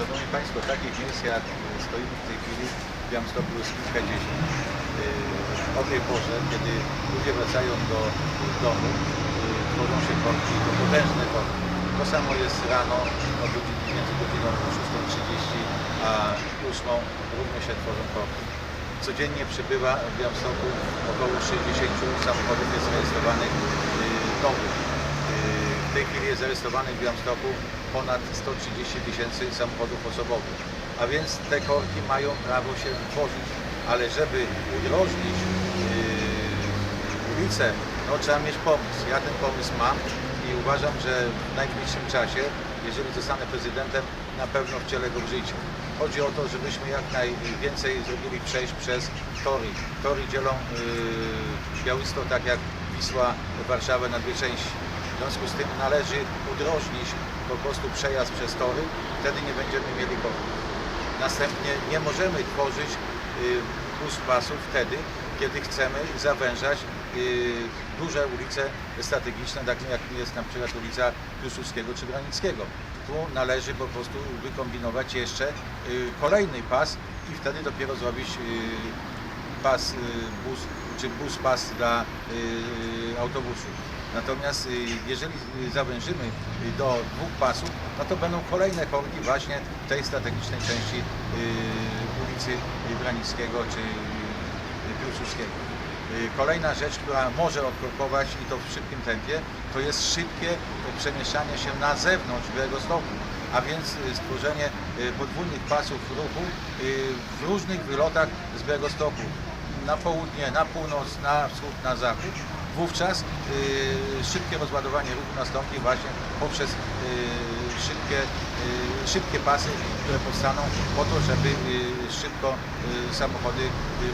Szanowni Państwo, takich miejsc jak stoimy w tej chwili w Białymstoku jest kilkadziesiąt. Yy, O tej porze, kiedy ludzie wracają do domu, yy, tworzą się korki, to potężne korki. To samo jest rano od godziny, między godziną 6.30 a 8 również się tworzą korki. Codziennie przybywa w Białymstoku około 60 samochodów jest zarejestrowanych yy, nowych. W tej chwili jest zarejestrowanych w Białymstoku ponad 130 tysięcy samochodów osobowych. A więc te korki mają prawo się tworzyć. Ale żeby udrożnić yy, ulicę, no trzeba mieć pomysł. Ja ten pomysł mam i uważam, że w najbliższym czasie, jeżeli zostanę prezydentem, na pewno wcielę go w życie. Chodzi o to, żebyśmy jak najwięcej zrobili przejść przez tory. Tory dzielą yy, Białystok tak jak Wisła Warszawę na dwie części. W związku z tym należy udrożnić po prostu przejazd przez tory, wtedy nie będziemy mieli korków. Następnie nie możemy tworzyć y, bus pasów wtedy, kiedy chcemy zawężać y, duże ulice strategiczne, tak jak jest na przykład ulica Piłsudskiego czy Granickiego. Tu należy po prostu wykombinować jeszcze y, kolejny pas i wtedy dopiero zrobić pas bus czy bus pas dla autobusu. Natomiast y, jeżeli y, zawężymy y, do dwóch pasów, no to będą kolejne korki właśnie w tej strategicznej części ulicy Branickiego czy Piłsudskiego. Kolejna rzecz, która może odkorkować i to w szybkim tempie, to jest szybkie przemieszczanie się na zewnątrz Białegostoku, a więc stworzenie podwójnych pasów ruchu w różnych wylotach z Białegostoku na południe, na północ, na wschód, na zachód. Wówczas y, szybkie rozładowanie ruchu nastąpi właśnie poprzez y, szybkie, y, szybkie pasy, które powstaną po to, żeby szybko samochody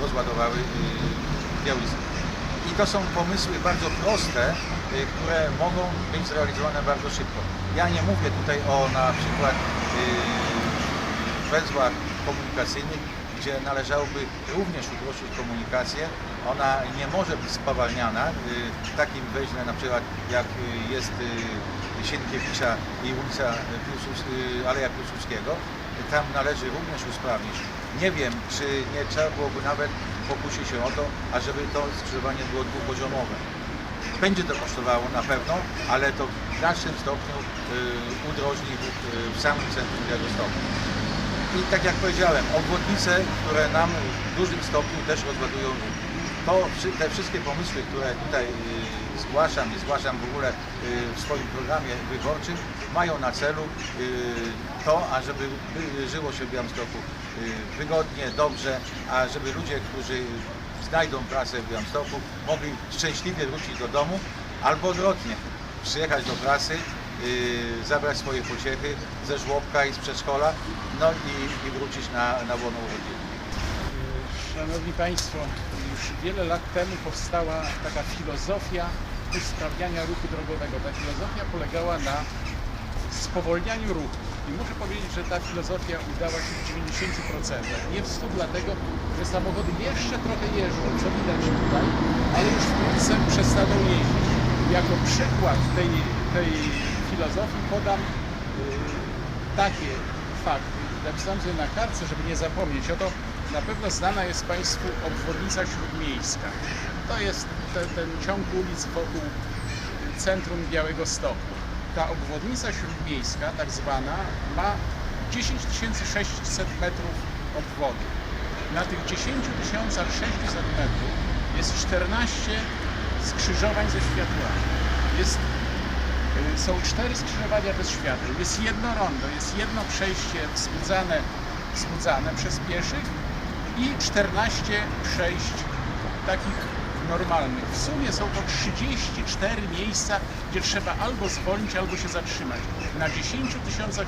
rozładowały y, Białystok. I to są pomysły bardzo proste, które mogą być zrealizowane bardzo szybko. Ja nie mówię tutaj o na przykład węzłach komunikacyjnych, gdzie należałoby również uprościć komunikację. Ona nie może być spowalniana y, w takim weźle na przykład jak y, jest y, Sienkiewicza i ulica Piłsudz, y, Aleja Piłsudskiego. Tam należy również usprawnić. Nie wiem, czy nie trzeba byłoby nawet pokusić się o to, ażeby to skrzyżowanie było dwupoziomowe. Będzie to kosztowało na pewno, ale to w dalszym stopniu y, udrożni y, w samym centrum Białegostoku. I tak jak powiedziałem, obwodnice, które nam w dużym stopniu też rozładują. To, te wszystkie pomysły, które tutaj y, zgłaszam i zgłaszam w ogóle y, w swoim programie wyborczym, mają na celu y, to, ażeby by żyło się w Białymstoku wygodnie, dobrze, a żeby ludzie, którzy znajdą pracę w Białymstoku, mogli szczęśliwie wrócić do domu, albo odwrotnie, przyjechać do pracy, yy, zabrać swoje pociechy ze żłobka i z przedszkola, no i, i wrócić na, na łono rodziny. Szanowni Państwo, już wiele lat temu powstała taka filozofia usprawniania ruchu drogowego. Ta filozofia polegała na spowolnianiu ruchu. I muszę powiedzieć, że ta filozofia udała się w 90%. Nie w 100 dlatego, że samochody jeszcze trochę jeżdżą, co widać tutaj, ale już wkrótce przestaną jeździć. Jako przykład tej, tej filozofii podam y, takie fakty, napisałem sobie na kartce, żeby nie zapomnieć. Oto na pewno znana jest Państwu obwodnica śródmiejska. To jest te, ten ciąg ulic wokół centrum Białego Stoku. Ta obwodnica śródmiejska, tak zwana, ma 10 600 metrów obwody. Na tych 10 600 metrów jest 14 skrzyżowań ze światłami. Jest Są cztery skrzyżowania bez świateł. Jest jedno rondo, jest jedno przejście wzbudzane, wzbudzane przez pieszych i 14 przejść takich normalnych. W sumie są to 34 miejsca, gdzie trzeba albo zwolnić, albo się zatrzymać. Na 10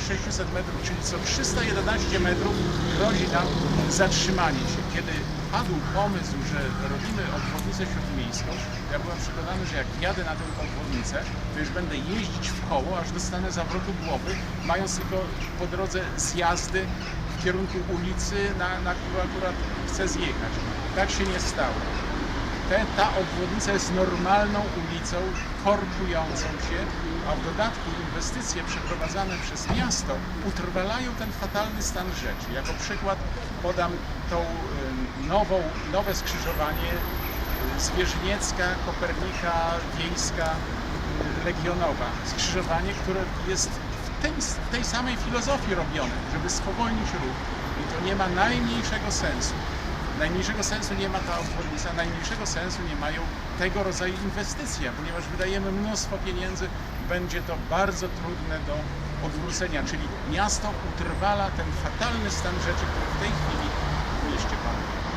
600 metrów, czyli co 311 metrów grozi nam zatrzymanie się. Kiedy padł pomysł, że robimy obwodnicę śródmiejską, ja byłem przekonany, że jak jadę na tę obwodnicę, to już będę jeździć w koło, aż dostanę zawrotu głowy, mając tylko po drodze zjazdy w kierunku ulicy, na, na którą akurat chcę zjechać. Tak się nie stało. Te, ta obwodnica jest normalną ulicą, korkującą się, a w dodatku inwestycje przeprowadzane przez miasto utrwalają ten fatalny stan rzeczy. Jako przykład podam tą nową, nowe skrzyżowanie y, Zwierzyniecka, Kopernika, Wiejska, y, Legionowa. Skrzyżowanie, które jest w tej, tej samej filozofii robione, żeby spowolnić ruch. I to nie ma najmniejszego sensu. Najmniejszego sensu nie ma ta obwodnica, najmniejszego sensu nie mają tego rodzaju inwestycje, ponieważ wydajemy mnóstwo pieniędzy, będzie to bardzo trudne do odwrócenia, czyli miasto utrwala ten fatalny stan rzeczy, który w tej chwili w mieście panuje.